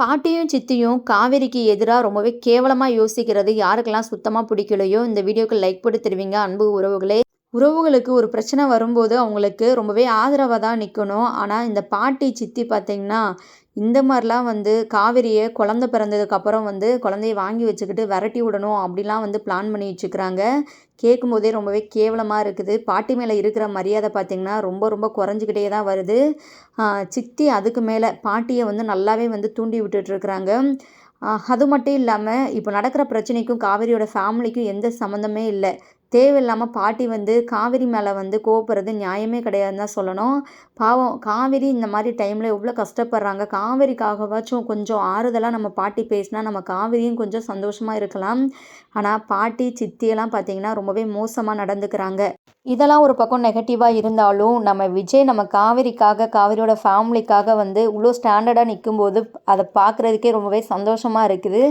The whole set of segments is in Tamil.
பாட்டியும் சித்தியும் காவேரிக்கு எதிராக ரொம்பவே கேவலமாக யோசிக்கிறது. யாருக்கெல்லாம் சுத்தமாக பிடிக்கலையோ இந்த வீடியோக்கு லைக் போட்டு தருவீங்க. அன்பு உறவுகளே. உறவுகளுக்கு ஒரு பிரச்சனை வரும்போது அவங்களுக்கு ரொம்பவே ஆதரவாக தான் நிற்கணும் ஆனால் இந்த பாட்டி சித்தி பார்த்திங்கன்னா இந்த மாதிரிலாம் வந்து காவிரியை குழந்த பிறந்ததுக்கப்புறம் வந்து குழந்தைய வாங்கி வச்சுக்கிட்டு விரட்டி விடணும் அப்படிலாம் வந்து பிளான் பண்ணி வச்சுக்கிறாங்க. கேட்கும்போதே ரொம்பவே கேவலமாக இருக்குது. பாட்டி மேலே இருக்கிற மரியாதை பார்த்திங்கன்னா ரொம்ப ரொம்ப குறைஞ்சிக்கிட்டே தான் வருது. சித்தி அதுக்கு மேலே பாட்டியை வந்து நல்லாவே வந்து தூண்டி விட்டுட்ருக்குறாங்க அது மட்டும் இல்லாமல் இப்போ நடக்கிற பிரச்சனைக்கும் காவேரியோட ஃபேமிலிக்கும் எந்த சம்மந்தமே இல்லை. தேவையில்லாமல் பாட்டி வந்து காவேரி மேலே வந்து கோவப்படுறது நியாயமே கிடையாதுன்னு தான் சொல்லணும். பாவம் காவேரி இந்த மாதிரி டைமில் எவ்வளோ கஷ்டப்படுறாங்க. காவேரிக்காகவாச்சும் கொஞ்சம் ஆறுதலாக நம்ம பாட்டி பேசினா நம்ம காவேரியும் கொஞ்சம் சந்தோஷமாக இருக்கலாம். ஆனால் பாட்டி சித்தியெல்லாம் பார்த்தீங்கன்னா ரொம்பவே மோசமாக நடந்துக்கிறாங்க. இதெல்லாம் ஒரு பக்கம் நெகட்டிவாக இருந்தாலும் நம்ம விஜய் நம்ம காவேரிக்காக காவேரியோட ஃபேமிலிக்காக வந்து இவ்வளோ ஸ்டாண்டர்டாக நிற்கும்போது அதை பார்க்குறதுக்கே ரொம்பவே சந்தோஷமாக இருக்குது.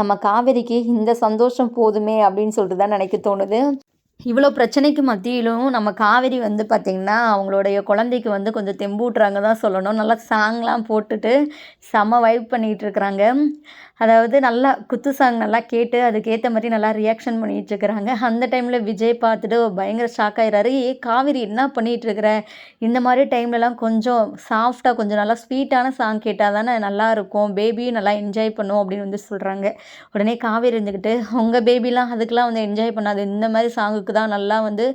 நம்ம காவேரிக்கு இந்த சந்தோஷம் போதுமே அப்படின்னு சொல்லிட்டு தான் நினைக்க தோணுது. இவ்வளோ பிரச்சனைக்கு மத்தியிலும் நம்ம காவேரி வந்து பார்த்திங்கன்னா அவங்களுடைய குழந்தைக்கு வந்து கொஞ்சம் தெம்பூட்டுறாங்க தான் சொல்லணும். நல்லா சாங்லாம் போட்டுட்டு செம்ம வைப் பண்ணிகிட்டு இருக்கிறாங்க. அதாவது நல்லா குத்து சாங் நல்லா கேட்டு அதுக்கேற்ற மாதிரி நல்லா ரியாக்ஷன் பண்ணிகிட்ருக்குறாங்க அந்த டைமில் விஜய் பார்த்துட்டு பயங்கர ஷாக் ஆகிறாரு ஏ காவேரி என்ன பண்ணிகிட்ருக்குற இந்த மாதிரி டைம்லலாம் கொஞ்சம் சாஃப்டாக கொஞ்சம் நல்லா ஸ்வீட்டான சாங் கேட்டால் தானே நல்லாயிருக்கும் பேபியும் நல்லா என்ஜாய் பண்ணும் அப்படின்னு வந்து சொல்கிறாங்க உடனே காவேரி இருந்துக்கிட்டு உங்கள் பேபிலாம் அதுக்கெலாம் வந்து என்ஜாய் பண்ணாது. இந்த மாதிரி சாங்குக்கு தான் நல்லா வந்து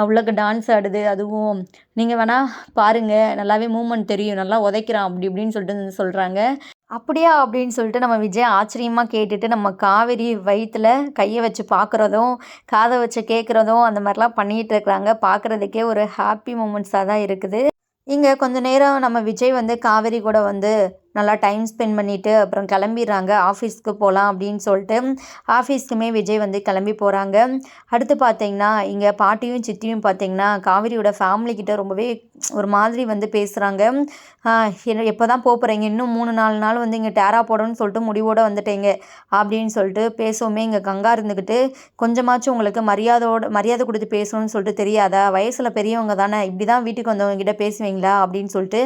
அவ்வளோக்கு டான்ஸ் ஆடுது. அதுவும் நீங்கள் வேணால் பாருங்கள் நல்லாவே மூமெண்ட் தெரியும். நல்லா உதைக்கிறான் அப்படி இப்படின்னு சொல்லிட்டு வந்து சொல்கிறாங்க அப்படியா? அப்படின்னு சொல்லிட்டு நம்ம விஜய் ஆச்சரியமாக கேட்டுட்டு நம்ம காவேரி வயிற்றில் கையை வச்சு பார்க்குறதும் காதை வச்சு கேட்குறதும் அந்த மாதிரிலாம் பண்ணிகிட்டு இருக்கிறாங்க. பார்க்குறதுக்கே ஒரு ஹாப்பி மூமெண்ட்ஸாக தான் இருக்குது. இங்கே கொஞ்ச நேரம் நம்ம விஜய் வந்து காவேரி கூட வந்து நல்லா டைம் ஸ்பெண்ட் பண்ணிவிட்டு அப்புறம் கிளம்பிடுறாங்க. ஆஃபீஸ்க்கு போகலாம் அப்படின்னு சொல்லிட்டு ஆஃபீஸ்க்குமே விஜய் வந்து கிளம்பி போகிறாங்க அடுத்து பார்த்தீங்கன்னா இங்கே பாட்டியும் சித்தியும் பார்த்தீங்கன்னா காவிரியோட ஃபேமிலிக்கிட்ட ரொம்பவே ஒரு மாதிரி வந்து பேசுகிறாங்க எப்போ தான் போகிறீங்க இன்னும் மூணு நாலு நாள் வந்து இங்கே டேரா போடணும்னு சொல்லிட்டு முடிவோடு வந்துட்டீங்க அப்படின்னு சொல்லிட்டு பேசவுமே இங்கே கங்கா இருந்துக்கிட்டு கொஞ்சமாச்சும் உங்களுக்கு மரியாதையோட மரியாதை கொடுத்து பேசணும்னு சொல்லிட்டு தெரியாதா? வயசில் பெரியவங்க தானே. இப்படி தான் வீட்டுக்கு வந்தவங்க கிட்ட பேசுவீங்களா? அப்படின்னு சொல்லிட்டு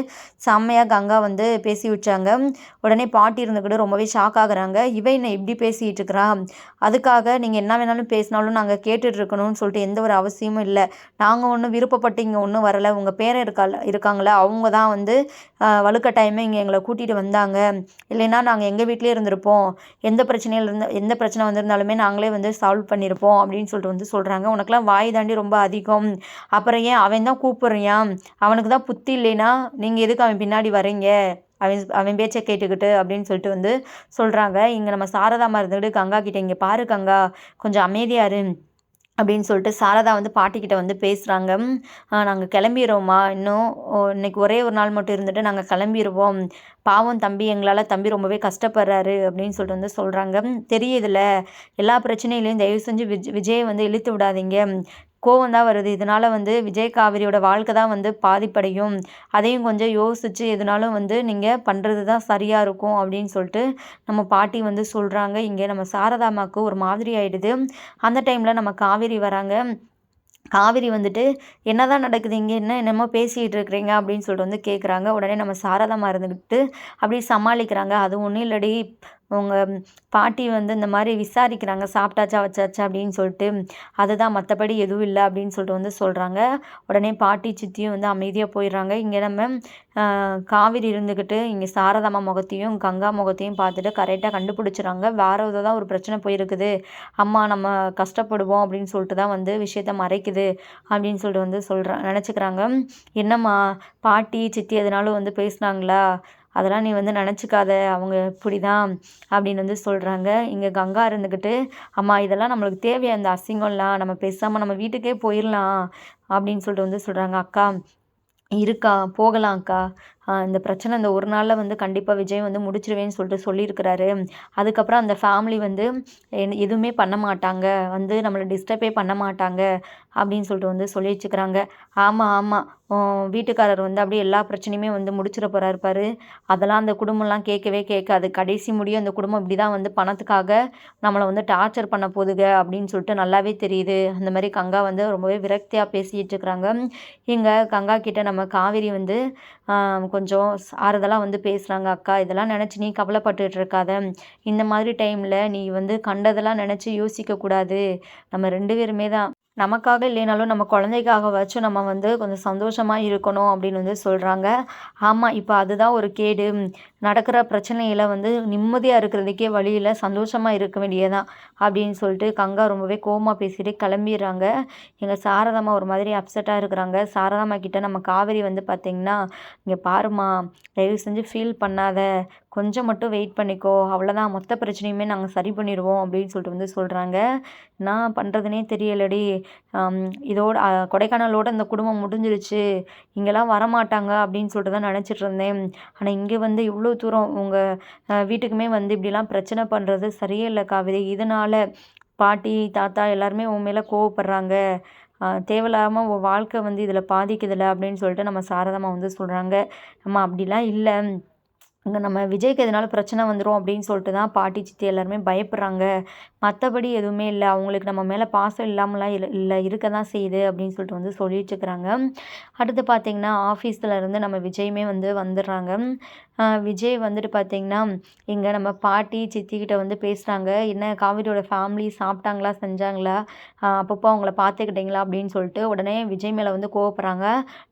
செம்மையாக கங்கா வந்து பேசி வச்சாங்க. சொல்கிறாங்க உடனே பாட்டி இருந்துக்கிட்டு ரொம்பவே ஷாக் ஆகுறாங்க. இவன் என்ன இப்படி பேசிகிட்டு இருக்கிறான் அதுக்காக நீங்கள் என்ன வேணாலும் பேசினாலும் நாங்கள் கேட்டுட்டு இருக்கணும்னு சொல்லிட்டு எந்த ஒரு அவசியமும் இல்லை. நாங்கள் ஒன்றும் விருப்பப்பட்டு இங்கே ஒன்றும் வரலை. உங்கள் பேரை இருக்கா இருக்காங்களே? அவங்க தான் வந்து வலுக்கட்டாயமே இங்கே எங்களை கூட்டிகிட்டு வந்தாங்க. இல்லைன்னா நாங்கள் எங்கள் வீட்டிலே இருந்திருப்போம். எந்த பிரச்சனையில் இருந்த எந்த பிரச்சனை வந்திருந்தாலுமே நாங்களே வந்து சால்வ் பண்ணியிருப்போம் அப்படின்னு சொல்லிட்டு வந்து சொல்கிறாங்க உனக்கெல்லாம் வாய் தாண்டி ரொம்ப அதிகம். அப்புறம் ஏன் அவன் தான் கூப்பிட்றியான் அவனுக்கு தான் புத்தி இல்லைன்னா நீங்கள் எதுக்கு அவன் பின்னாடி வரீங்க அவன் அவன் பேச்சை கேட்டுக்கிட்டு அப்படின்னு சொல்லிட்டு வந்து சொல்கிறாங்க இங்கே நம்ம சாரதாமா இருந்துக்கிட்டு கங்கா கிட்டே இங்கே பாரு கங்கா கொஞ்சம் அமைதியாக இரு அப்படின்னு சொல்லிட்டு சாரதா வந்து பாட்டிக்கிட்ட வந்து பேசுகிறாங்க நாங்கள் கிளம்பிடுவோம்மா இன்னும் இன்னைக்கு ஒரே ஒரு நாள் மட்டும் இருந்துட்டு நாங்கள் கிளம்பிடுவோம். பாவம் தம்பி எங்களால் தம்பி ரொம்பவே கஷ்டப்படுறாரு அப்படின்னு சொல்லிட்டு வந்து சொல்கிறாங்க தெரியுதுல்ல எல்லா பிரச்சனையிலையும் தயவு செஞ்சு விஜ் விஜயை வந்து இழுத்து விடாதீங்க. கோவம் தான் வருது. இதனால் வந்து விஜய் காவிரியோட வாழ்க்கை தான் வந்து பாதிப்படையும். அதையும் கொஞ்சம் யோசித்து எதுனாலும் வந்து நீங்கள் பண்ணுறது தான் சரியாக இருக்கும் அப்படின்னு சொல்லிட்டு நம்ம பாட்டி வந்து சொல்கிறாங்க இங்கே நம்ம சாரதாமாவுக்கு ஒரு மாதிரி ஆகிடுது அந்த டைமில் நம்ம காவேரி வராங்க. காவேரி வந்துட்டு என்ன தான் நடக்குது இங்கே? என்ன என்னமோ பேசிகிட்டு இருக்கிறீங்க? அப்படின்னு சொல்லிட்டு வந்து கேட்குறாங்க உடனே நம்ம சாரதாமா இருந்துக்கிட்டு அப்படியே சமாளிக்கிறாங்க. அது ஒன்றும் இல்லடி. உங்கள் பாட்டி வந்து இந்த மாதிரி விசாரிக்கிறாங்க சாப்பிட்டாச்சா வச்சாச்சா அப்படின்னு சொல்லிட்டு அதுதான் மற்றபடி எதுவும் இல்லை அப்படின்னு சொல்லிட்டு வந்து சொல்கிறாங்க உடனே பாட்டி சித்தியும் வந்து அமைதியாக போயிடுறாங்க. இங்கே நம்ம காவிரி இருந்துக்கிட்டு இங்கே சாரதாமா முகத்தையும் கங்கா முகத்தையும் பார்த்துட்டு கரெக்டாக கண்டுபிடிச்சிடுறாங்க. வேறு ஏதோ தான் ஒரு பிரச்சனை போயிருக்குது. அம்மா நம்ம கஷ்டப்படுவோம் அப்படின்னு சொல்லிட்டு தான் வந்து விஷயத்த மறைக்குது அப்படின்னு சொல்லிட்டு வந்து சொல்கிறா நினச்சிக்கிறாங்க. என்னம்மா பாட்டி சித்தி எதனாலும் வந்து பேசுனாங்களா? அதெல்லாம் நீ வந்து நினச்சிக்காத அவங்க இப்படி தான் அப்படின்னு வந்து சொல்கிறாங்க இங்கே கங்கா இருந்துக்கிட்டு அம்மா இதெல்லாம் நம்மளுக்கு தேவையா? இந்த அசிங்கம்லாம் நம்ம பேசாமல் நம்ம வீட்டுக்கே போயிடலாம் அப்படின்னு சொல்லிட்டு வந்து சொல்கிறாங்க அக்கா இருக்கா? போகலாம் அக்கா. இந்த பிரச்சனை இந்த ஒரு நாளில் வந்து கண்டிப்பாக விஜய் வந்து முடிச்சிருவேன்னு சொல்லிட்டு சொல்லியிருக்கிறாரு. அதுக்கப்புறம் அந்த ஃபேமிலி வந்து எதுவுமே பண்ண மாட்டாங்க. வந்து நம்மளை டிஸ்டர்பே பண்ண மாட்டாங்க அப்படின்னு சொல்லிட்டு வந்து சொல்லி வச்சுக்கிறாங்க ஆமாம் ஆமாம் வீட்டுக்காரர் வந்து அப்படியே எல்லா பிரச்சனையுமே வந்து முடிச்சிட போகிறாரு பாரு. அதெல்லாம் அந்த குடும்பம்லாம் கேட்கவே கேட்காது. கடைசி முடியும் அந்த குடும்பம் இப்படி தான் வந்து பணத்துக்காக நம்மளை வந்து டார்ச்சர் பண்ண போதுங்க அப்படின்னு சொல்லிட்டு நல்லாவே தெரியுது. அந்த மாதிரி கங்கா வந்து ரொம்பவே விரக்தியாக பேசிகிட்டு இருக்கிறாங்க. இங்கே கங்கா கிட்ட நம்ம காவேரி வந்து கொஞ்சம் கொஞ்சம் ஆறுதலாக வந்து பேசுகிறாங்க அக்கா. இதெல்லாம் நினச்சி நீ கவலைப்பட்டுட்டு இருக்காத இந்த மாதிரி டைமில் நீ வந்து கண்டதெல்லாம் நினச்சி யோசிக்கக்கூடாது நம்ம ரெண்டு பேருமே தான். நமக்காக இல்லைனாலும் நம்ம குழந்தைக்காகவாச்சும் நம்ம வந்து கொஞ்சம் சந்தோஷமாக இருக்கணும் அப்படின்னு வந்து சொல்கிறாங்க ஆமாம் இப்போ அதுதான் ஒரு கேடு. நடக்கிற பிரச்சனையில் வந்து நிம்மதியாக இருக்கிறதுக்கே வழியில் சந்தோஷமாக இருக்க வேண்டியதான் அப்படின்னு சொல்லிட்டு கங்கா ரொம்பவே கோமா பேசிட்டு கிளம்பிடுறாங்க. எங்கள் சாரதாம்மா ஒரு மாதிரி அப்செட்டாக இருக்கிறாங்க. சாரதாம்மா கிட்டே நம்ம காவேரி வந்து பார்த்திங்கன்னா இங்கே பாருமா தயவு செஞ்சு ஃபீல் பண்ணாத. கொஞ்சம் மட்டும் வெயிட் பண்ணிக்கோ. அவ்வளோதான் மொத்த பிரச்சனையுமே நாங்கள் சரி பண்ணிடுவோம். அப்படின்னு சொல்லிட்டு வந்து சொல்கிறாங்க நான் பண்ணுறதுனே தெரியலடி. இதோட கொடைக்கானலோட இந்த குடும்பம் முடிஞ்சிருச்சு. இங்கெல்லாம் வரமாட்டாங்க. அப்படின்னு சொல்லிட்டு தான் நினச்சிட்டு இருந்தேன். ஆனால் இங்கே வந்து இவ்வளோ தூரம் உங்கள் வீட்டுக்குமே வந்து இப்படிலாம் பிரச்சனை பண்ணுறது சரியே இல்லை காவிரி. இதனால் பாட்டி தாத்தா எல்லாருமே உன் மேலே கோவப்படுறாங்க. தேவையில்லாமல் உன் வாழ்க்கை வந்து இதில் பாதிக்குதில்ல அப்படின்னு சொல்லிட்டு நம்ம சாரதமாக வந்து சொல்கிறாங்க நம்ம அப்படிலாம் இல்லை. இங்கே நம்ம விஜய்க்கு எதனால பிரச்சனை வந்துடும் அப்படின்னு சொல்லிட்டு தான் பாட்டி சித்தி எல்லாருமே பயப்படுறாங்க. மற்றபடி எதுவுமே இல்லை. அவங்களுக்கு நம்ம மேலே பாசம் இல்லாமலாம் இல்லை இல்லை இருக்க தான் செய்யுது அப்படின்னு சொல்லிட்டு வந்து சொல்லிட்டுருக்குறாங்க அடுத்து பார்த்திங்கன்னா ஆஃபீஸில் இருந்து நம்ம விஜயுமே வந்து வந்துடுறாங்க. விஜய் வந்துட்டு பார்த்திங்கன்னா இங்கே நம்ம பாட்டி சித்திக்கிட்ட வந்து பேசுகிறாங்க என்ன காவிரியோட ஃபேமிலி சாப்பிட்டாங்களா செஞ்சாங்களா? அப்பப்போ அவங்கள பார்த்துக்கிட்டிங்களா அப்படின்னு சொல்லிட்டு உடனே விஜய் மேலே வந்து கோவப்படுறாங்க.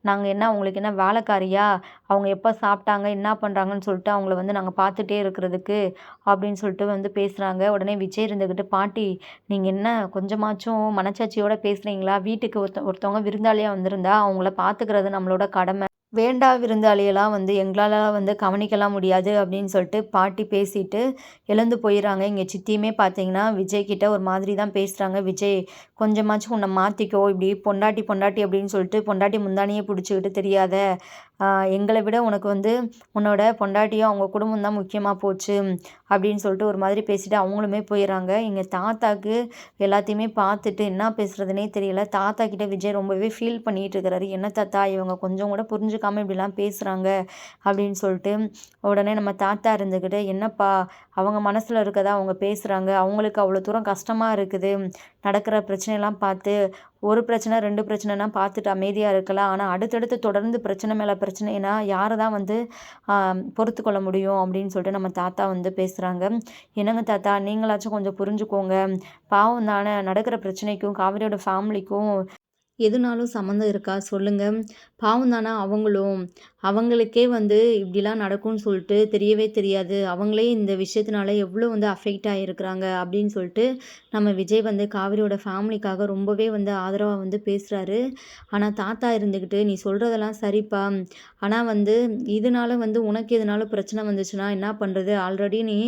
நாங்கள் என்ன அவங்களுக்கு என்ன வேலைக்காரியா? அவங்க எப்போ சாப்பிட்டாங்க என்ன பண்ணுறாங்கன்னு சொல்லிட்டு அவங்கள வந்து நாங்கள் பார்த்துட்டே இருக்கிறதுக்கு அப்படின்னு சொல்லிட்டு வந்து பேசுகிறாங்க உடனே விஜய் இருந்துக்கிட்டு பாட்டி நீங்கள் என்ன கொஞ்சமாச்சும் மனச்சாட்சியோட பேசுகிறீங்களா வீட்டுக்கு ஒருத்த ஒருத்தவங்க விருந்தாளியாக வந்திருந்தா அவங்கள பார்த்துக்கிறது நம்மளோட கடமை. வேண்டா விருந்தாளியெல்லாம் வந்து எங்களால் வந்து கவனிக்கலாம் முடியாது அப்படின்னு சொல்லிட்டு பாட்டி பேசிட்டு எழுந்து போயிடுறாங்க இங்கே சித்தியுமே பார்த்தீங்கன்னா விஜய் கிட்ட ஒரு மாதிரி தான் பேசுகிறாங்க விஜய் கொஞ்சமாச்சும் உன்னை மாற்றிக்கோ இப்படி பொண்டாட்டி பொண்டாட்டி அப்படின்னு சொல்லிட்டு பொண்டாட்டி முந்தானியே பிடிச்சிக்கிட்டு தெரியாத எங்களை விட உனக்கு வந்து உன்னோட பொண்டாட்டியும் அவங்க குடும்பம் தான் முக்கியமாக போச்சு அப்படின்னு சொல்லிட்டு ஒரு மாதிரி பேசிட்டு அவங்களுமே போயிடுறாங்க. எங்கள் தாத்தாக்கு எல்லாத்தையுமே பார்த்துட்டு என்ன பேசுகிறதுனே தெரியல. தாத்தா கிட்ட விஜய் ரொம்பவே ஃபீல் பண்ணிகிட்டு இருக்கிறாரு. என்ன தாத்தா இவங்க கொஞ்சம் கூட புரிஞ்சுக்காமல் இப்படிலாம் பேசுகிறாங்க அப்படின்னு சொல்லிட்டு உடனே நம்ம தாத்தா இருந்துக்கிட்டு என்னப்பா அவங்க மனசில் இருக்கதா அவங்க பேசுகிறாங்க அவங்களுக்கு அவ்வளோ தூரம் கஷ்டமாக இருக்குது. நடக்கிற பிரச்சனையெல்லாம் பார்த்து ஒரு பிரச்சனை ரெண்டு பிரச்சனைனா பார்த்துட்டு அமைதியாக இருக்கலாம். ஆனால் அடுத்தடுத்து தொடர்ந்து பிரச்சனை மேலே பிரச்சனைனா யாரை தான் வந்து பொறுத்து கொள்ள முடியும் அப்படின்னு சொல்லிட்டு நம்ம தாத்தா வந்து பேசுகிறாங்க என்னங்க தாத்தா நீங்களாச்சும் கொஞ்சம் புரிஞ்சுக்கோங்க. பாவம் தானே நடக்கிற பிரச்சனைக்கும் காவிரியோட ஃபேமிலிக்கும் எதுனாலும் சம்மந்தம் இருக்கா? சொல்லுங்கள் பாவம் தானே அவங்களும். அவங்களுக்கே வந்து இப்படிலாம் நடக்கும்னு சொல்லிட்டு தெரியவே தெரியாது. அவங்களே இந்த விஷயத்தினால எவ்வளோ வந்து அஃபெக்ட் ஆகிருக்கிறாங்க அப்படின்னு சொல்லிட்டு நம்ம விஜய் வந்து காவிரியோட ஃபேமிலிக்காக ரொம்பவே வந்து ஆதரவாக வந்து பேசுகிறாரு ஆனால் தாத்தா இருந்துக்கிட்டு நீ சொல்கிறதெல்லாம் சரிப்பா. ஆனால் வந்து இதனால வந்து உனக்கு எதனால பிரச்சனை வந்துச்சுன்னா என்ன பண்ணுறது ஆல்ரெடி நீ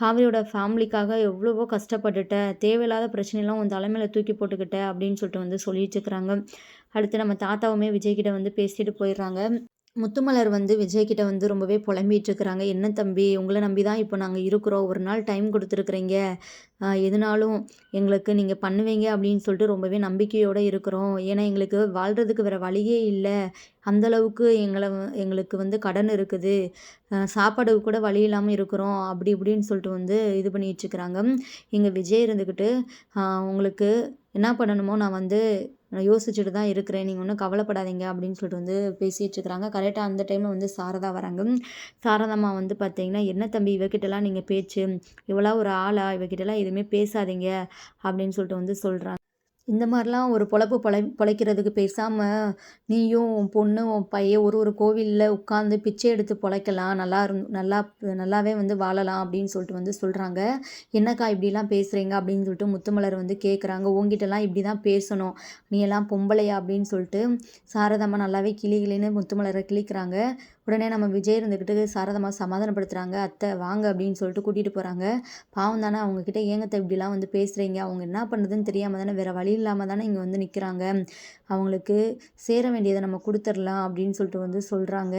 காவிரியோட ஃபேமிலிக்காக எவ்வளவோ கஷ்டப்பட்டுட்ட. தேவையில்லாத பிரச்சனைலாம் உன் தலைமையில் தூக்கி போட்டுக்கிட்ட. அப்படின்னு சொல்லிட்டு வந்து சொல்லிட்டு இருக்கிறாங்க. அடுத்து நம்ம தாத்தாவுமே விஜய்கிட்ட வந்து பேசிட்டு போயிடுறாங்க. முத்துமலர் வந்து விஜய்கிட்ட வந்து ரொம்பவே புலம்பிகிட்டு இருக்கிறாங்க என்ன தம்பி உங்களை நம்பி தான் இப்போ நாங்கள் இருக்கிறோம். ஒரு நாள் டைம் கொடுத்துருக்குறீங்க. எதுனாலும் எங்களுக்கு நீங்கள் பண்ணுவீங்க அப்படின்னு சொல்லிட்டு ரொம்பவே நம்பிக்கையோடு இருக்கிறோம். ஏன்னா எங்களுக்கு வாழ்கிறதுக்கு வேறு வழியே இல்லை. அந்தளவுக்கு எங்களை எங்களுக்கு வந்து கடன் இருக்குது. சாப்பாடு கூட வழி இல்லாமல் இருக்கிறோம். அப்படி இப்படின்னு சொல்லிட்டு வந்து இது பண்ணிகிட்ருக்குறாங்க இங்கே விஜய் இருந்துக்கிட்டு உங்களுக்கு என்ன பண்ணணுமோ நான் வந்து நான் யோசிச்சுட்டு தான் இருக்கிறேன். நீங்கள் ஒன்றும் கவலைப்படாதீங்க அப்படின்னு சொல்லிட்டு வந்து பேசிகிட்டு இருக்கிறாங்க. கரெக்டாக அந்த டைமில் வந்து சாரதா வராங்க. சாரதாம்மா வந்து பார்த்தீங்கன்னா என்ன தம்பி இவகிட்டலாம் நீங்கள் பேச்சு? இவ்வளோ ஒரு ஆளா? இவகிட்டலாம் எதுவுமே பேசாதீங்க. அப்படின்னு சொல்லிட்டு வந்து சொல்கிறாங்க இந்த மாதிரிலாம் ஒரு பொழப்பு பொழை பொழைக்கிறதுக்கு பேசாமல் நீயும் உன் பொண்ணு உன் பையன் ஒரு ஒரு கோவிலில் உட்காந்து பிச்சை எடுத்து பொழைக்கலாம். நல்லா இருந் நல்லா நல்லாவே வந்து வாழலாம் அப்படின்னு சொல்லிட்டு வந்து சொல்கிறாங்க என்னக்கா இப்படிலாம் பேசுகிறீங்க அப்படின்னு சொல்லிட்டு முத்துமலர் வந்து கேட்குறாங்க உங்ககிட்டலாம் இப்படி தான் பேசணும். நீ எல்லாம் பொம்பளையா அப்படின்னு சொல்லிட்டு சாரதம்மா நல்லாவே கிளி கிளின்னு முத்துமலரை கிளிக்கிறாங்க உடனே நம்ம விஜய் இருந்துக்கிட்டு சாரதமாக சமாதானப்படுத்துகிறாங்க அத்தை வாங்க அப்படின்னு சொல்லிட்டு கூட்டிகிட்டு போகிறாங்க பாவம் தானே அவங்கக்கிட்ட ஏங்கத்தை இப்படிலாம் வந்து பேசுகிறீங்க அவங்க என்ன பண்ணுறதுன்னு தெரியாமல் தானே வேறு வழி இல்லாமல் தானே இங்கே வந்து நிற்கிறாங்க அவங்களுக்கு சேர வேண்டியதை நம்ம கொடுத்துர்லாம் அப்படின்னு சொல்லிட்டு வந்து சொல்கிறாங்க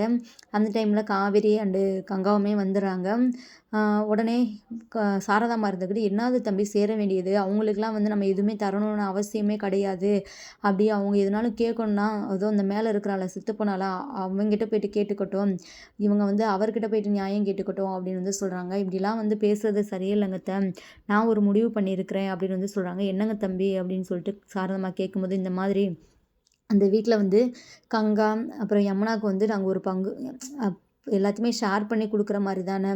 அந்த டைமில் காவேரி அண்டு கங்காவுமே வந்துடுறாங்க. உடனே க சாரதாம்மா இருந்துக்கிட்டு என்னாது தம்பி சேர வேண்டியது? அவங்களுக்குலாம் வந்து நம்ம எதுவுமே தரணும்னு அவசியமே கிடையாது. அப்படி அவங்க எதுனாலும் கேட்கணுன்னா அதோ அந்த மேலே இருக்கிறாள சித்து போனாலா அவங்ககிட்ட போயிட்டு கேட்டுக்கட்டும். இவங்க வந்து அவர்கிட்ட போயிட்டு நியாயம் கேட்டுக்கட்டும் அப்படின்னு வந்து சொல்கிறாங்க இப்படிலாம் வந்து பேசுறது சரியில்லைங்க த நான் ஒரு முடிவு பண்ணியிருக்கிறேன் அப்படின்னு வந்து சொல்கிறாங்க என்னங்க தம்பி? அப்படின்னு சொல்லிட்டு சாரதம்மா கேட்கும்போது இந்த மாதிரி அந்த வீட்டில் வந்து கங்கா அப்புறம் யமுனாவுக்கு வந்து நாங்கள் ஒரு பங்கு எல்லாத்தையுமே ஷேர் பண்ணி கொடுக்குற மாதிரி தானே?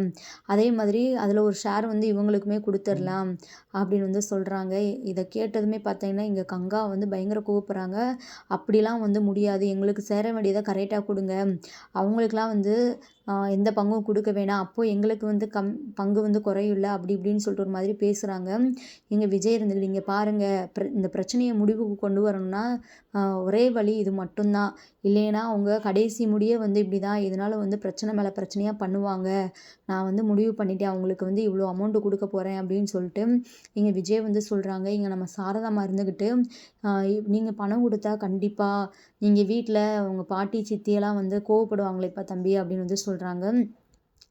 அதே மாதிரி அதில் ஒரு ஷேர் வந்து இவங்களுக்குமே கொடுத்துடலாம் அப்படின்னு வந்து சொல்கிறாங்க இதை கேட்டதுமே பார்த்தீங்கன்னா இங்கே கங்கா வந்து பயங்கர கூப்பிட்றாங்க. அப்படிலாம் வந்து முடியாது. எங்களுக்கு சேர வேண்டியதை கரெக்டாக கொடுங்க. அவங்களுக்குலாம் வந்து எந்த பங்கும் கொடுக்க வேணாம். அப்போது எங்களுக்கு வந்து கம் பங்கு வந்து குறையும்ல அப்படி இப்படின்னு சொல்லிட்டு ஒரு மாதிரி பேசுகிறாங்க இங்கே விஜய் இருந்துக்கிட்டு இங்கே பாருங்கள் இந்த பிரச்சனையை முடிவுக்கு கொண்டு வரணும்னா ஒரே வழி இது மட்டும்தான். இல்லைன்னா அவங்க கடைசி முடிய வந்து இப்படி தான் இதனால் வந்து பிரச்சனை மேலே பிரச்சனையாக பண்ணுவாங்க. நான் வந்து முடிவு பண்ணிவிட்டேன் அவங்களுக்கு வந்து இவ்வளோ அமௌண்ட்டு கொடுக்க போகிறேன் அப்படின்னு சொல்லிட்டு இங்கே விஜய் வந்து சொல்கிறாங்க இங்கே நம்ம சாரதாமா இருந்துக்கிட்டு நீங்கள் பணம் கொடுத்தா கண்டிப்பாக நீங்கள் வீட்டில் உங்கள் பாட்டி சித்தியெல்லாம் வந்து கோவப்படுவாங்களேப்பா தம்பி அப்படின்னு வந்து சொல்கிறாங்க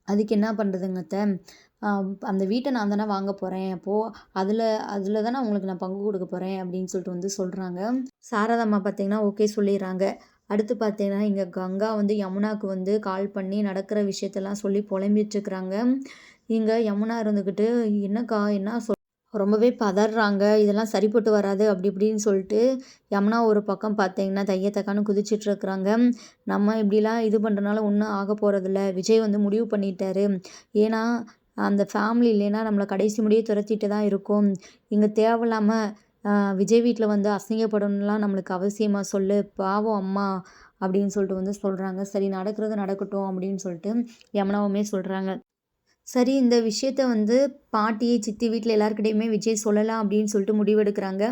அதுக்கு என்ன பண்ணுறதுங்க அத்தை? அந்த வீட்டை நான் தானே வாங்க போகிறேன் அப்போது அதில் அதில் தானே உங்களுக்கு நான் பங்கு கொடுக்க போகிறேன் அப்படின்னு சொல்லிட்டு வந்து சொல்கிறாங்க சாரதாம்மா பார்த்தீங்கன்னா ஓகே சொல்லிடுறாங்க. அடுத்து பார்த்தீங்கன்னா இங்கே கங்கா வந்து யமுனாவுக்கு வந்து கால் பண்ணி நடக்கிற விஷயத்தெல்லாம் சொல்லி புலம்பிட்டுருக்குறாங்க இங்கே யமுனா இருந்துக்கிட்டு என்னக்கா என்ன சொல் ரொம்பவே பதறாங்க. இதெல்லாம் சரிப்பட்டு வராது அப்படி இப்படின்னு சொல்லிட்டு யமுனா ஒரு பக்கம் பார்த்தீங்கன்னா தையத்தக்கான்னு குதிச்சிட்ருக்குறாங்க நம்ம இப்படிலாம் இது பண்ணுறதுனால ஒன்றும் ஆக போகிறதில்ல விஜய் வந்து முடிவு பண்ணிட்டாரு. ஏன்னா அந்த ஃபேமிலி இல்லைன்னா நம்மளை கடைசி முடியே துரத்திட்டு தான் இருக்கும். இங்கே தேவையில்லாமல் விஜய் வீட்டில் வந்து அசிங்கப்படணும்லாம் நம்மளுக்கு அவசியமாக சொல்லு. பாவம் அம்மா அப்படின்னு சொல்லிட்டு வந்து சொல்கிறாங்க சரி நடக்கிறது நடக்கட்டும் அப்படின்னு சொல்லிட்டு யமுனாவுமே சொல்கிறாங்க சரி இந்த விஷயத்த வந்து பாட்டி சித்தி வீட்டில் எல்லாருக்கிட்டையுமே விஜய் சொல்லலாம் அப்படின்னு சொல்லிட்டு முடிவெடுக்கிறாங்க.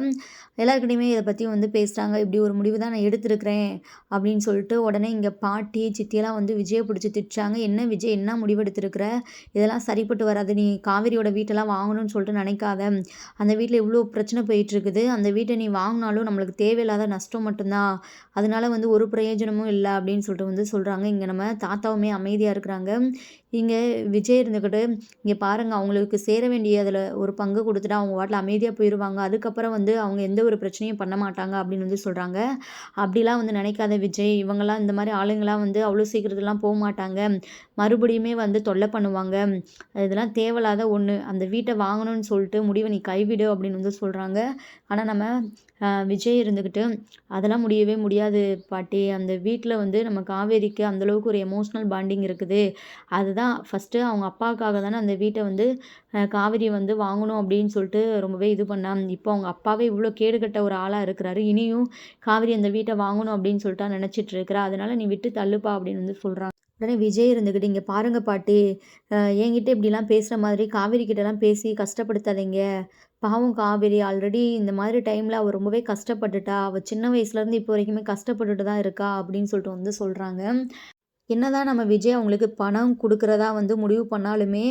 எல்லாருக்கிட்டையுமே இதை பற்றி வந்து பேசுகிறாங்க இப்படி ஒரு முடிவு தான் நான் எடுத்திருக்கிறேன் அப்படின்னு சொல்லிட்டு உடனே இங்கே பாட்டி சித்தியெல்லாம் வந்து விஜயை பிடிச்சி திட்டாங்க என்ன விஜய் என்ன முடிவெடுத்திருக்கிற? இதெல்லாம் சரிப்பட்டு வராது. நீ காவேரியோட வீட்டெல்லாம் வாங்கணும்னு சொல்லிட்டு நினைக்காத. அந்த வீட்டில் இவ்வளோ பிரச்சனை போயிட்டுருக்குது. அந்த வீட்டை நீ வாங்கினாலும் நம்மளுக்கு தேவையில்லாத நஷ்டம் மட்டும்தான். அதனால வந்து ஒரு பிரயோஜனமும் இல்லை அப்படின்னு சொல்லிட்டு வந்து சொல்கிறாங்க இங்கே நம்ம தாத்தாவுமே அமைதியாக இருக்கிறாங்க. இங்கே விஜய் இருந்துக்கிட்டு இங்கே பாருங்கள் அவங்களுக்கு சேர வேண்டிய அதில் ஒரு பங்கு கொடுத்துட்டு அவங்க வாட்டில் அமைதியாக போயிடுவாங்க அதுக்கப்புறம் வந்து அவங்க எந்த ஒரு பிரச்சனையும் பண்ண மாட்டாங்க அப்படின்னு வந்து சொல்கிறாங்க அப்படிலாம் வந்து நினைக்காத விஜய் இவங்கெல்லாம் இந்த மாதிரி ஆளுங்களாம் வந்து அவ்வளோ சீக்கிரத்துலாம் போக மாட்டாங்க. மறுபடியுமே வந்து தொல்லை பண்ணுவாங்க. இதெல்லாம் தேவையில்லாத ஒன்று அந்த வீட்டை வாங்கணும்னு சொல்லிட்டு முடிவை நீ கைவிடு அப்படின்னு வந்து சொல்கிறாங்க ஆனால் நம்ம விஜய் இருந்துக்கிட்டு அதெல்லாம் முடியவே முடியாது பாட்டி. அந்த வீட்டில் வந்து நம்ம காவேரிக்கு அந்தளவுக்கு ஒரு எமோஷ்னல் பாண்டிங் இருக்குது. அதுதான் ஃபஸ்ட்டு அவங்க அப்பாவுக்காக தானே அந்த வீட்டை வந்து காவேரி வந்து வாங்கணும் அப்படின்னு சொல்லிட்டு ரொம்பவே இது பண்ணான் இப்போ அவங்க அப்பாவே இவ்வளோ கேடுகட்ட ஒரு ஆளாக இருக்கிறாரு. இனியும் காவேரி அந்த வீட்டை வாங்கணும் அப்படின்னு சொல்லிட்டு நினச்சிட்டு இருக்கிறா. அதனால் நீ விட்டு தள்ளுப்பா அப்படின்னு வந்து சொல்கிறாங்க உடனே விஜய் இருந்துக்கிட்டு இங்கே பாருங்க பாட்டி. என்கிட்ட இப்படிலாம் பேசுகிற மாதிரி காவேரி கிட்டலாம் பேசி கஷ்டப்படுத்தாதீங்க. பாவம் காவேரி ஆல்ரெடி இந்த மாதிரி டைமில் அவள் ரொம்பவே கஷ்டப்பட்டுட்டா. அவள் சின்ன வயசுலேருந்து இப்போ வரைக்குமே கஷ்டப்பட்டுட்டு தான் இருக்கா அப்படின்னு சொல்லிட்டு வந்து சொல்கிறாங்க என்னதான் நம்ம விஜய் அவங்களுக்கு பணம் கொடுக்குறதா வந்து முடிவு பண்ணாலுமே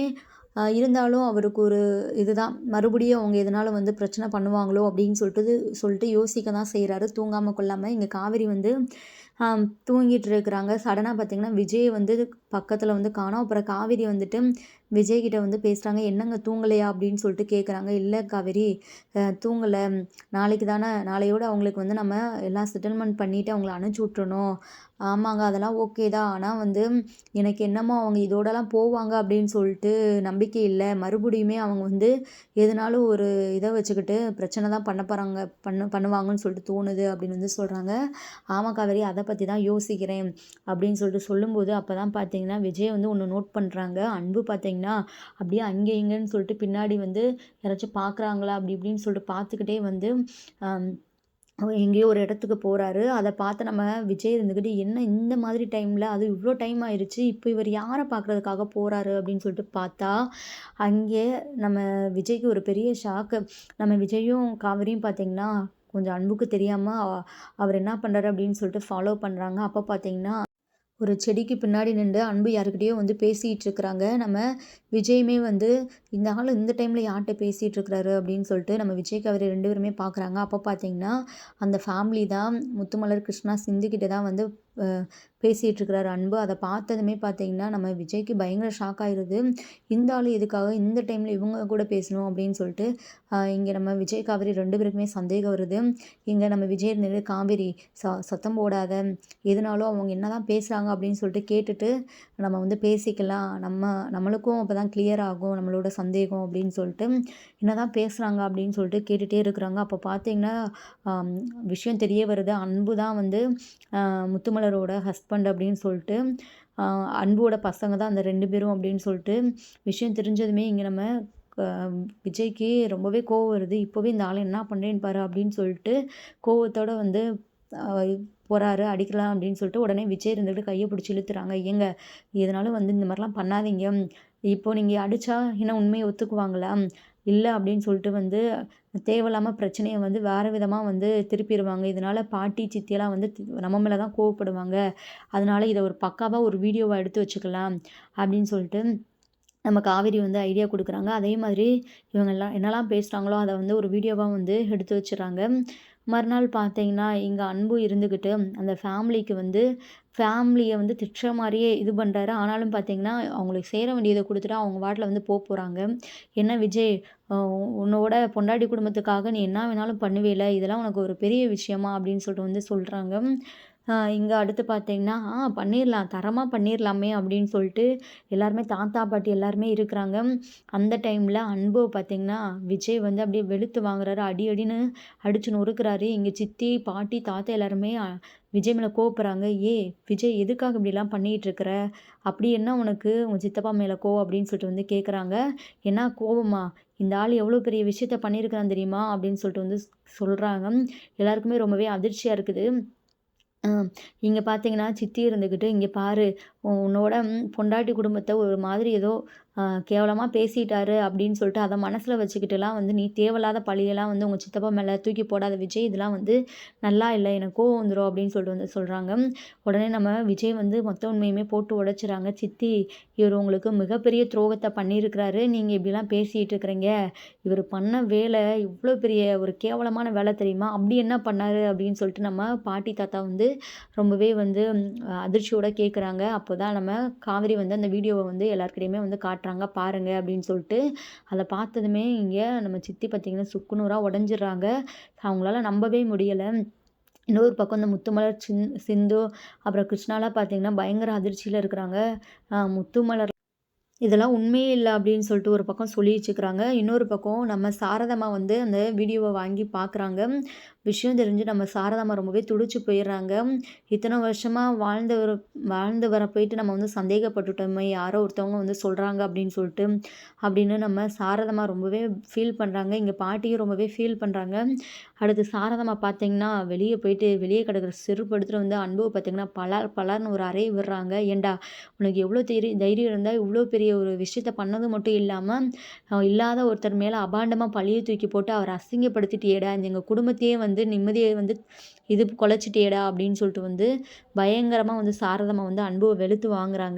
இருந்தாலும் அவருக்கு ஒரு இதுதான். மறுபடியும் அவங்க எதனால் வந்து பிரச்சனை பண்ணுவாங்களோ அப்படின்னு சொல்லிட்டு சொல்லிட்டு யோசிக்க தான் செய்கிறாரு தூங்காமல் கொள்ளாமல் இங்கே காவேரி வந்து தூங்கிட்டு இருக்கிறாங்க. சடனாக பார்த்திங்கன்னா விஜய் வந்து பக்கத்தில் வந்து காணோம். அப்புறம் காவேரி வந்துட்டு விஜய்கிட்ட வந்து பேசுகிறாங்க என்னங்க தூங்கலையா? அப்படின்னு சொல்லிட்டு கேட்குறாங்க இல்லை காவேரி தூங்கலை. நாளைக்கு தானே நாளையோடு அவங்களுக்கு வந்து நம்ம எல்லாம் செட்டில்மெண்ட் பண்ணிவிட்டு அவங்கள அனுப்பிச்சி விட்றணும் ஆமாங்க அதெல்லாம் ஓகே தான். ஆனால் வந்து எனக்கு என்னமோ அவங்க இதோடலாம் போவாங்க அப்படின்னு சொல்லிட்டு நம்பிக்கை இல்லை. மறுபடியுமே அவங்க வந்து எதுனாலும் ஒரு இதை வச்சுக்கிட்டு பிரச்சனை தான் பண்ண போகிறாங்க பண்ண பண்ணுவாங்கன்னு சொல்லிட்டு தோணுது அப்படின்னு வந்து சொல்கிறாங்க ஆமாம் காவேரி அதை பற்றி தான் யோசிக்கிறேன் அப்படின்னு சொல்லிட்டு சொல்லும்போது அப்போ தான் பார்த்தீங்கன்னா விஜய் வந்து ஒன்று நோட் பண்ணுறாங்க அன்பு பார்த்தீங்கன்னா அப்படியே அங்கே இங்கேன்னு சொல்லிட்டு பின்னாடி வந்து யாராச்சும் பார்க்குறாங்களா அப்படி இப்படின்னு சொல்லிட்டு பார்த்துக்கிட்டே வந்து எங்கேயோ ஒரு இடத்துக்கு போகிறாரு அதை பார்த்து நம்ம விஜய் இருந்துக்கிட்டு என்ன இந்த மாதிரி டைமில் அது இவ்வளோ டைம் ஆயிடுச்சு இப்போ இவர் யாரை பார்க்குறதுக்காக போகிறாரு அப்படின்னு சொல்லிட்டு பார்த்தா அங்கே நம்ம விஜய்க்கு ஒரு பெரிய ஷாக்கு நம்ம விஜயும் காவிரியும் பார்த்திங்கன்னா கொஞ்சம் அன்புக்கு தெரியாமல் அவர் என்ன பண்ணுறாரு அப்படின்னு சொல்லிட்டு ஃபாலோ பண்ணுறாங்க அப்போ பார்த்தீங்கன்னா ஒரு செடிக்கு பின்னாடி நின்று அன்பு யாருக்கிட்டேயோ வந்து பேசிகிட்டு இருக்கிறாங்க நம்ம விஜயுமே வந்து இந்த ஆள் இந்த டைமில் யார்கிட்ட பேசிகிட்டு இருக்கிறாரு அப்படின்னு சொல்லிட்டு நம்ம விஜய்க்கு அவர் ரெண்டு பேருமே பார்க்குறாங்க. அப்போ பார்த்தீங்கன்னா அந்த ஃபேமிலி தான் முத்துமலர் கிருஷ்ணா சிந்துக்கிட்ட தான் வந்து பேசிகிட்டு இருக்கிறாரு அன்பு. அதை பார்த்ததுமே பார்த்தீங்கன்னா நம்ம விஜய்க்கு பயங்கர ஷாக் ஆயிடுது இந்த ஆள் எதுக்காக இந்த டைமில் இவங்க கூட பேசணும் அப்படின்னு சொல்லிட்டு இங்கே நம்ம விஜய் காவேரி ரெண்டு பேருக்குமே சந்தேகம் வருது. இங்கே நம்ம விஜய் இருந்தது காவேரி ச சத்தம் போடாத. எதுனாலும் அவங்க என்ன தான் பேசுகிறாங்க அப்படின்னு சொல்லிட்டு கேட்டுட்டு நம்ம வந்து பேசிக்கலாம். நம்ம நம்மளுக்கும் அப்போ தான் கிளியர் ஆகும் நம்மளோட சந்தேகம் அப்படின்னு சொல்லிட்டு என்ன தான் பேசுகிறாங்க அப்படின்னு சொல்லிட்டு கேட்டுகிட்டே இருக்கிறாங்க. அப்போ பார்த்தீங்கன்னா விஷயம் தெரிய வருது. அன்பு தான் வந்து டாக்டரோட ஹஸ்பண்ட் அப்படின்னு சொல்லிட்டு அன்போட பசங்க தான் அந்த ரெண்டு பேரும் அப்படின்னு சொல்லிட்டு விஷயம் தெரிஞ்சதுமே இங்கே நம்ம விஜய்க்கு ரொம்பவே கோவம் வருது. இப்போவே இந்த ஆள் என்ன பண்ணுறேன்னு பாரு அப்படின்னு சொல்லிட்டு கோவத்தோட வந்து போகிறாரு அடிக்கலாம் அப்படின்னு சொல்லிட்டு உடனே விஜய் இருந்துக்கிட்டு கையை பிடிச்சி இழுத்துறாங்க. ஏங்க இதனால வந்து இந்த மாதிரிலாம் பண்ணாதீங்க. இப்போ நீங்கள் அடித்தா இன்னும் உண்மையை ஒத்துக்குவாங்களா? இல்லை அப்படின்னு சொல்லிட்டு வந்து தேவையில்லாமல் பிரச்சனையை வந்து வேறு விதமாக வந்து திருப்பிடுவாங்க இதனால் பாட்டி சித்தியெல்லாம் வந்து நம்ம மேலே தான் கோவப்படுவாங்க. அதனால் இதை ஒரு பக்காவாக ஒரு வீடியோவாக எடுத்து வச்சுக்கலாம் அப்படின்னு சொல்லிட்டு நம்ம காவேரி வந்து ஐடியா கொடுக்குறாங்க. அதே மாதிரி இவங்கெல்லாம் என்னெல்லாம் பேசுகிறாங்களோ அதை வந்து ஒரு வீடியோவாக வந்து எடுத்து வச்சுறாங்க. மறுநாள் பார்த்தீங்கன்னா இங்கே அன்பு இருந்துக்கிட்டு அந்த ஃபேமிலிக்கு வந்து ஃபேமிலியை வந்து திட்டுற மாதிரியே இது பண்ணுறாரு ஆனாலும் பார்த்தீங்கன்னா அவங்களுக்கு சேர வேண்டியதை கொடுத்துட்டு அவங்க வாட்டில் வந்து போக போகிறாங்க என்ன விஜய் உன்னோட பொண்டாட்டி குடும்பத்துக்காக நீ என்ன வேணாலும் பண்ணுவேல இதெல்லாம் உனக்கு ஒரு பெரிய விஷயமா அப்படின்னு சொல்லிட்டு வந்து சொல்கிறாங்க இங்கே அடுத்து பார்த்தீங்கன்னா ஆ பண்ணிடலாம் தரமாக பண்ணிடலாமே அப்படின்னு சொல்லிட்டு எல்லாருமே தாத்தா பாட்டி எல்லாருமே இருக்கிறாங்க. அந்த டைமில் அன்பு பார்த்தீங்கன்னா விஜய் வந்து அப்படியே வெளுத்து வாங்குறாரு அடி அடின்னு அடிச்சு நொறுக்கிறாரு. இங்கே சித்தி பாட்டி தாத்தா எல்லாருமே விஜய் மேலே கோவப்படுறாங்க. ஏ விஜய் எதுக்காக இப்படிலாம் பண்ணிகிட்டு இருக்கிற? அப்படி என்ன உனக்கு? உங்கள் சித்தப்பா மேலே கோவம்? அப்படின்னு சொல்லிட்டு வந்து கேட்குறாங்க என்ன கோவமா? இந்த ஆள் எவ்வளோ பெரிய விஷயத்த பண்ணியிருக்கிறான் தெரியுமா? அப்படின்னு சொல்லிட்டு வந்து சொல்கிறாங்க எல்லாருக்குமே ரொம்பவே அதிர்ச்சியாக இருக்குது. இங்கே பார்த்தீங்கன்னா சித்தி இருந்துக்கிட்டு இங்கே பாரு உன்னோட பொண்டாட்டி குடும்பத்தை ஒரு மாதிரி ஏதோ கேவலமாக பேசிட்டாரு அப்படின்னு சொல்லிட்டு அதை மனசில் வச்சுக்கிட்டுலாம் வந்து நீ தேவையில்லாத பழியெல்லாம் வந்து உங்கள் சித்தப்பா மேலே தூக்கி போடாத விஜய் இதெல்லாம் வந்து நல்லா இல்லை எனக்கு கோவம் வந்துடும் அப்படின்னு சொல்லிட்டு வந்து சொல்கிறாங்க உடனே நம்ம விஜய் வந்து மொத்த உண்மையுமே போட்டு உடைச்சிறாங்க. சித்தி இவர் உங்களுக்கு மிகப்பெரிய துரோகத்தை பண்ணியிருக்கிறாரு. நீங்கள் இப்படிலாம் பேசிகிட்டு இருக்கிறீங்க. இவர் பண்ண வேலை இவ்வளோ பெரிய ஒரு கேவலமான வேலை தெரியுமா? அப்படி என்ன பண்ணார் அப்படின்னு சொல்லிட்டு நம்ம பாட்டி தாத்தா வந்து ரொம்பவே வந்து அதிர்ச்சியோடு கேட்குறாங்க அப்போ தான் நம்ம காவிரி வந்து அந்த வீடியோவை வந்து எல்லாருக்கிட்டையுமே வந்து காட்டுறாங்க பாருங்கள் அப்படின்னு சொல்லிட்டு. அதை பார்த்ததுமே இங்கே நம்ம சித்தி பார்த்திங்கன்னா சுக்குநூறாக உடஞ்சிடுறாங்க. அவங்களால நம்பவே முடியலை. இன்னொரு பக்கம் இந்த முத்துமலர் சின் சிந்து அப்புறம் கிருஷ்ணாலாம் பார்த்திங்கன்னா பயங்கர அதிர்ச்சியில் இருக்கிறாங்க. முத்துமலர் இதெல்லாம் உண்மையே இல்லை அப்படின்னு சொல்லிட்டு ஒரு பக்கம் சொல்லி வச்சுக்கிறாங்க இன்னொரு பக்கம் நம்ம சாரதமாக வந்து அந்த வீடியோவை வாங்கி பார்க்குறாங்க. விஷயம் தெரிஞ்சு நம்ம சாரதாமா ரொம்பவே துடிச்சு போயிடுறாங்க. இத்தனை வருஷமாக வாழ்ந்தவர் வாழ்ந்து வர போயிட்டு நம்ம வந்து சந்தேகப்பட்டுட்டோமே யாரோ ஒருத்தவங்க வந்து சொல்கிறாங்க அப்படின்னு சொல்லிட்டு அப்படின்னு நம்ம சாரதமாக ரொம்பவே ஃபீல் பண்ணுறாங்க இங்கே பாட்டியும் ரொம்பவே ஃபீல் பண்ணுறாங்க அடுத்து சாரதம்மா பார்த்தீங்கன்னா வெளியே போயிட்டு வெளியே கிடக்கிற செருப்பு எடுத்துகிட்டு வந்து அன்பு பார்த்தீங்கன்னா பலர் பலர்னு ஒரு அறை விடுறாங்க. ஏண்டா உனக்கு எவ்வளோ தைரிய தைரியம் இருந்தால் இவ்வளோ பெரிய ஒரு விஷயத்த பண்ணது மட்டும் இல்லாமல் இல்லாத ஒருத்தர் மேலே அபாண்டமாக பழியை தூக்கி போட்டு அவர் அசிங்கப்படுத்திட்டேடா எங்கள் குடும்பத்தையே வந்து வந்து நிம்மதியை வந்து இது குலைச்சிட்டேடா அப்படின்னு சொல்லிட்டு வந்து பயங்கரமாக வந்து சாரதமாக வந்து அன்புவை வெளுத்து வாங்குறாங்க.